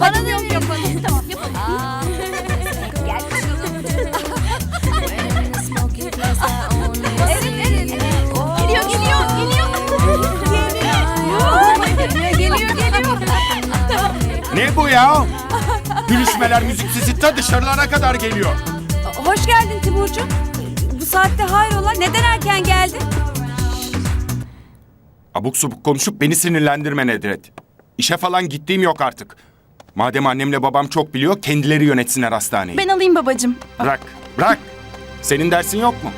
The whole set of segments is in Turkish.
Bana da yok yapalım. Tamam yapalım. Gel bakalım. Evet evet. Geliyor geliyor geliyor. Geliyor geliyor geliyor. Ne bu ya? Gülüşmeler müzik sesi ta dışarılara kadar geliyor. Hoş geldin Timurcuğum. Bu saatte hayrola? Neden erken geldin? Abuk subuk konuşup beni sinirlendirme Nedret. İşe falan gittiğim yok artık. Madem annemle babam çok biliyor kendileri yönetsinler hastaneyi. Ben alayım babacığım. Bırak, bırak. Senin dersin yok mu?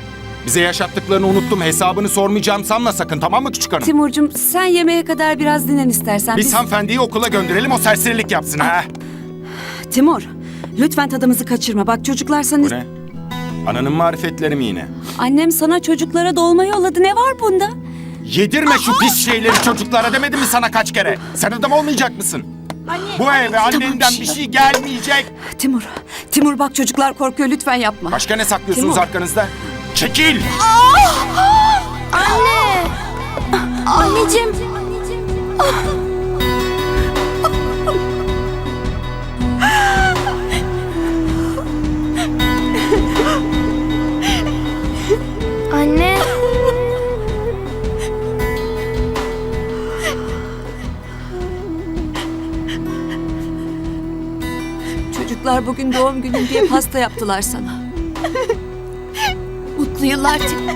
Bize yaşattıklarını unuttum. Hesabını sormayacağım sanma sakın tamam mı küçük hanım? Timurcuğum sen yemeğe kadar biraz dinlen istersen. Biz hanımefendiyi okula gönderelim o serserilik yapsın ha. Timur lütfen tadımızı kaçırma. Bak çocuklar sana... Bu ne? Ananın marifetleri mi yine? Annem sana çocuklara dolma yolladı. Ne var bunda? Yedirme şu pis şeyleri çocuklara demedim mi sana kaç kere? Sen adam olmayacak mısın? Bu eve annenden bir şey gelmeyecek. Timur, Timur bak çocuklar korkuyor. Lütfen yapma. Başka ne saklıyorsunuz Timur. arkanızda? Çekil! Anneciğim. Anne. Çocuklar bugün doğum günün diye pasta yaptılar sana. Mutlu yıllar Timur.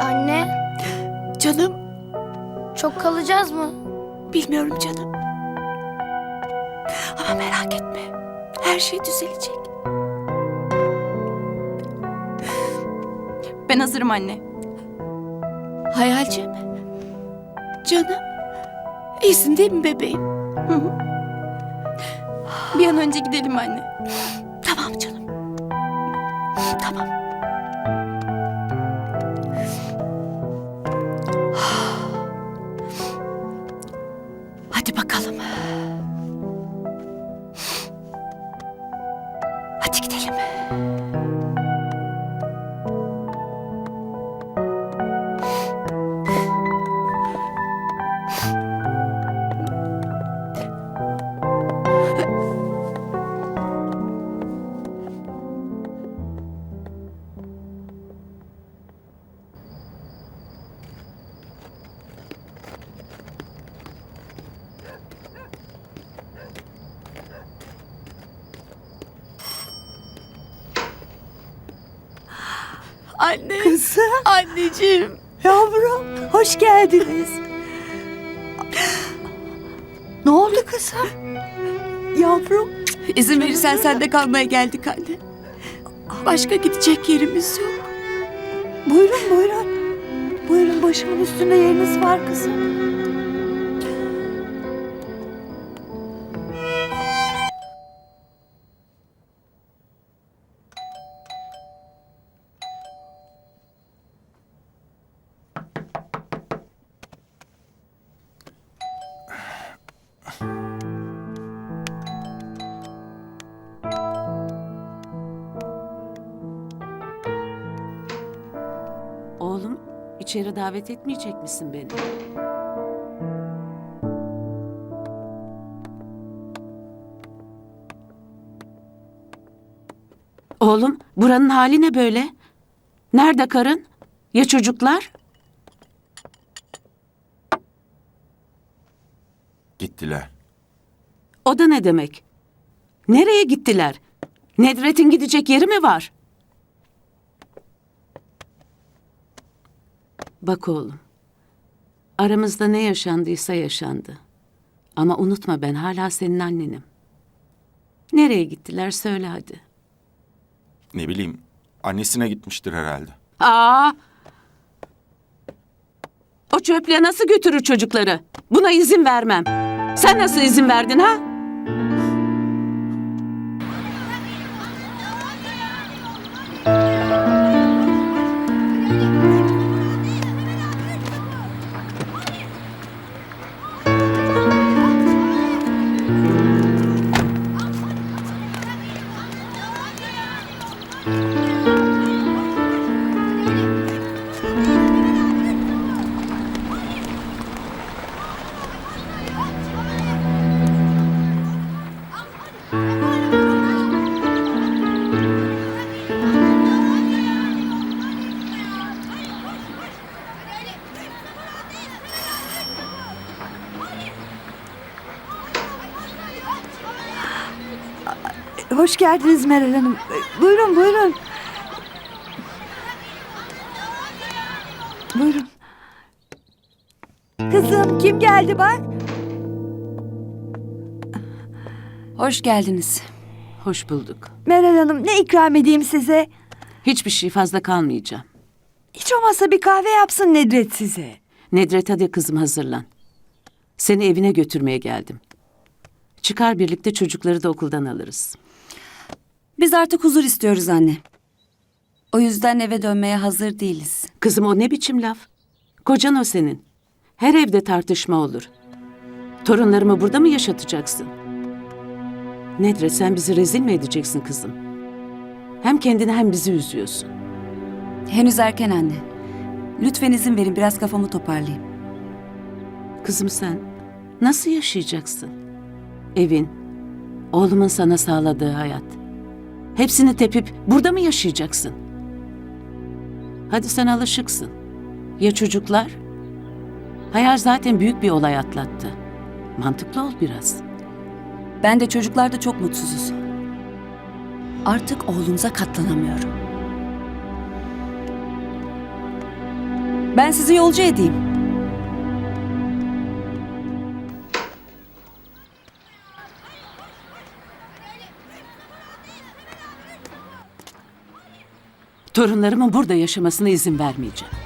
Anne. Canım, Çok kalacağız mı? Bilmiyorum canım. Ama merak etme. Her şey düzelecek. Ben hazırım anne. Hayalciğim. Canım. İyisin değil mi bebeğim? Bir an önce gidelim anne. Tamam canım. Tamam. Gidelim. Anne. Kızım. Anneciğim. Yavrum. Hoş geldiniz. Ne oldu kızım? Yavrum. İzin verirsen sen de kalmaya geldik anne. Başka gidecek yerimiz yok. Buyurun buyurun. Buyurun başımın üstünde yeriniz var kızım. İçeri davet etmeyecek misin beni? Oğlum buranın hali ne böyle? Nerede karın? Ya çocuklar? Gittiler. O da ne demek? Nereye gittiler? Nedret'in gidecek yeri mi var? Bak oğlum. Aramızda ne yaşandıysa yaşandı. Ama unutma ben hala senin annenim. Nereye gittiler söyle hadi. Ne bileyim annesine gitmiştir herhalde. Aa! O çöple nasıl götürür çocukları? Buna izin vermem. Sen nasıl izin verdin ha? Hoş geldiniz Meral Hanım. Buyurun buyurun. Buyurun. Kızım kim geldi bak? Hoş geldiniz. Hoş bulduk. Meral Hanım ne ikram edeyim size? Hiçbir şey fazla kalmayacağım. Hiç olmazsa bir kahve yapsın Nedret size. Nedret hadi kızım hazırlan. Seni evine götürmeye geldim. Çıkar birlikte çocukları da okuldan alırız. Biz artık huzur istiyoruz anne. O yüzden eve dönmeye hazır değiliz. Kızım o ne biçim laf? Kocan o senin. Her evde tartışma olur. Torunlarımı burada mı yaşatacaksın? Nedret sen bizi rezil mi edeceksin kızım? Hem kendini hem bizi üzüyorsun. Henüz erken anne. Lütfen izin verin biraz kafamı toparlayayım. Kızım sen nasıl yaşayacaksın? Evin, oğlumun sana sağladığı hayat. Hepsini tepip burada mı yaşayacaksın? Hadi sen alışıksın. Ya çocuklar? Hayal zaten büyük bir olay atlattı. Mantıklı ol biraz. Ben de çocuklar da çok mutsuzuz. Artık oğlunuza katlanamıyorum. Ben sizi yolcu edeyim. Torunlarımın burada yaşamasına izin vermeyeceğim.